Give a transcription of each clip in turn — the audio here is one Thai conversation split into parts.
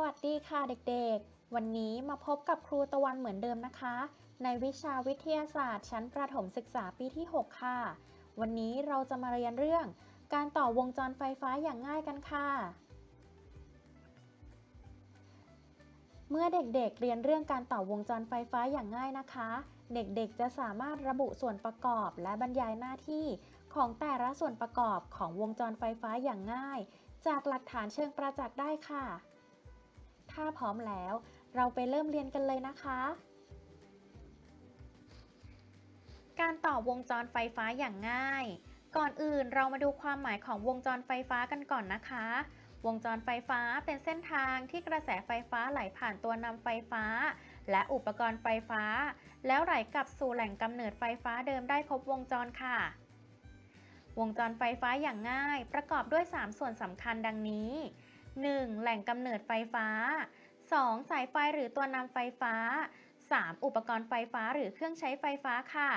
วัสดีค่ะเด็กๆ วันนี้มาพบกับครูตะวันเหมือนเดิมนะคะ ในวิชาวิทยาศาสตร์ ชั้นประถมศึกษาปีที่ 6 ค่ะ วันนี้เราจะมาเรียนเรื่อง การต่อวงจรไฟฟ้าอย่างง่ายกันค่ะ เมื่อเด็กๆเรียนเรื่องการต่อวงจรไฟฟ้าอย่างง่ายนะคะ เด็กๆจะสามารถระบุส่วนประกอบและบรรยายหน้าที่ของแต่ละส่วนประกอบของวงจรไฟฟ้าอย่างง่าย จากหลักฐานเชิงประจักษ์ได้ค่ะ ถ้าพร้อมแล้ว เราไปเริ่มเรียนกันเลยนะคะ การต่อวงจรไฟฟ้าอย่างง่าย ก่อนอื่นเรามาดูความหมายของวงจรไฟฟ้ากันก่อนนะคะ วงจรไฟฟ้าเป็นเส้นทางที่กระแสไฟฟ้าไหลผ่านตัวนำไฟฟ้า และอุปกรณ์ไฟฟ้า แล้วไหลกลับสู่แหล่งกำเนิดไฟฟ้าเดิมได้ครบวงจรค่ะวงจรไฟฟ้าอย่างง่าย ประกอบด้วย 3 ส่วนสำคัญดังนี้ 1. แหล่งกำเนิดไฟฟ้า 2. สายไฟหรือตัวนำไฟฟ้า 3. อุปกรณ์ไฟฟ้าหรือเครื่องใช้ไฟฟ้าค่ะ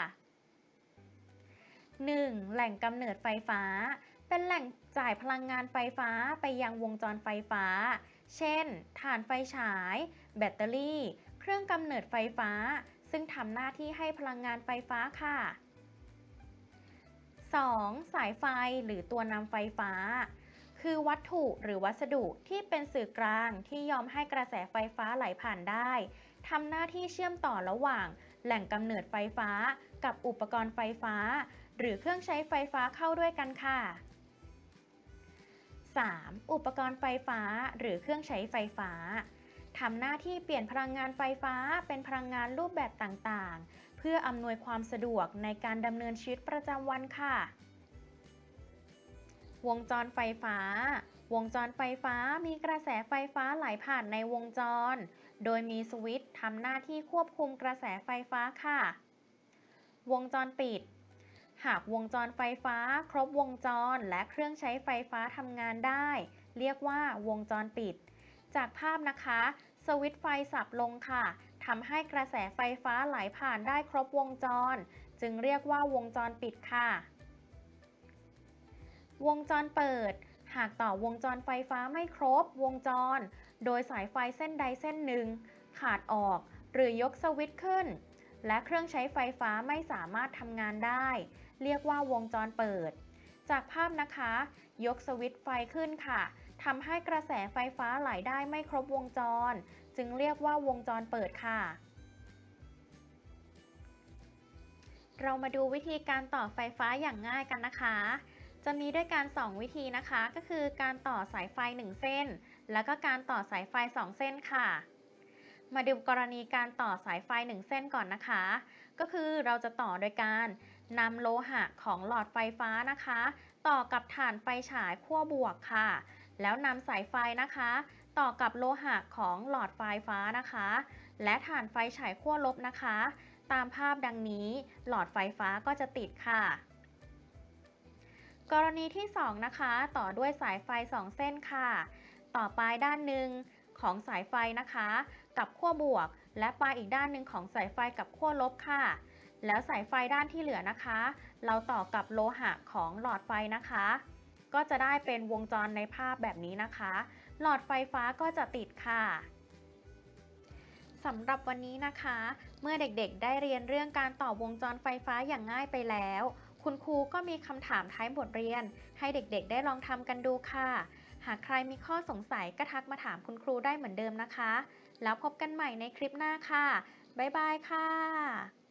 1. แหล่งกำเนิดไฟฟ้า เป็นแหล่งจ่ายพลังงานไฟฟ้าไปยังวงจรไฟฟ้า เช่น ถ่านไฟฉาย แบตเตอรี่ เครื่องกำเนิดไฟฟ้า ซึ่งทำหน้าที่ให้พลังงานไฟฟ้าค่ะ 2. สายไฟหรือตัวนำไฟฟ้า คือวัตถุหรือวัสดุที่เป็นสื่อกลางที่ยอมให้กระแสไฟฟ้าไหลผ่านได้ทำหน้าที่เชื่อมต่อระหว่าง แหล่งกำเนิดไฟฟ้า กับอุปกรณ์ไฟฟ้า หรือเครื่องใช้ไฟฟ้าเข้าด้วยกันค่ะ 3. อุปกรณ์ไฟฟ้า หรือเครื่องใช้ไฟฟ้าทำหน้าที่เปลี่ยนพลังงานไฟฟ้าเป็นพลังงานรูปแบบต่างๆ เพื่ออำนวยความสะดวกในการดำเนินชีวิตประจำวันค่ะ วงจรไฟฟ้า วงจรไฟฟ้ามีกระแสไฟฟ้าไหลผ่านในวงจร โดยมีสวิตช์ทำหน้าที่ควบคุมกระแสไฟฟ้าค่ะ วงจรปิด หากวงจรไฟฟ้าครบวงจรและเครื่องใช้ไฟฟ้าทำงานได้ เรียกว่าวงจรปิด จากภาพนะคะ สวิตช์ไฟสับลงค่ะทำให้กระแสไฟฟ้าไหลผ่านได้ครบวงจร จึงเรียกว่าวงจรปิดค่ะ วงจรเปิด หากต่อวงจรไฟฟ้าไม่ครบวงจร โดยสายไฟเส้นใดเส้นหนึ่ง ขาดออกหรือยกสวิตช์ขึ้น และเครื่องใช้ไฟฟ้าไม่สามารถทำงานได้ เรียกว่าวงจรเปิด จากภาพนะคะ ยกสวิตช์ไฟขึ้นค่ะทำให้กระแสไฟฟ้าไหลได้ไม่ครบวงจร จึงเรียกว่าวงจรเปิดค่ะ เรามาดูวิธีการต่อไฟฟ้าอย่างง่ายกันนะคะ จะมีด้วยกัน 2 วิธีนะคะ ก็คือการต่อสายไฟ 1 เส้น แล้วก็การต่อสายไฟ 2 เส้นค่ะ มาดูกรณีการต่อสายไฟ 1 เส้นก่อนนะคะ ก็คือเราจะต่อโดยการนำโลหะของหลอดไฟฟ้านะคะ ต่อกับถ่านไฟฉายขั้วบวกค่ะ แล้วนำสายไฟนะคะ ต่อกับโลหะของหลอดไฟฟ้านะคะ และถ่านไฟฉายขั้วลบนะคะ ตามภาพดังนี้หลอดไฟฟ้าก็จะติดค่ะ กรณีที่ 2 นะคะ ต่อด้วยสายไฟ 2 เส้นค่ะ ต่อปลายด้านหนึ่งของสายไฟนะคะ กับขั้วบวก และปลายอีกด้านหนึ่งของสายไฟกับขั้วลบค่ะ แล้วสายไฟด้านที่เหลือนะคะ เราต่อกับโลหะของหลอดไฟนะคะ ก็จะได้เป็นวงจรในภาพแบบนี้นะคะ หลอดไฟฟ้าก็จะติดค่ะสำหรับวันนี้นะคะ เมื่อเด็กๆ ได้เรียนเรื่องการต่อวงจรไฟฟ้าอย่างง่ายไปแล้ว คุณครูก็มีคำถามท้ายบทเรียน ให้เด็กๆ ได้ลองทำกันดูค่ะ หากใครมีข้อสงสัยก็ทักมาถามคุณครูได้เหมือนเดิมนะคะ แล้วพบกันใหม่ในคลิปหน้าค่ะ บ๊ายบายค่ะ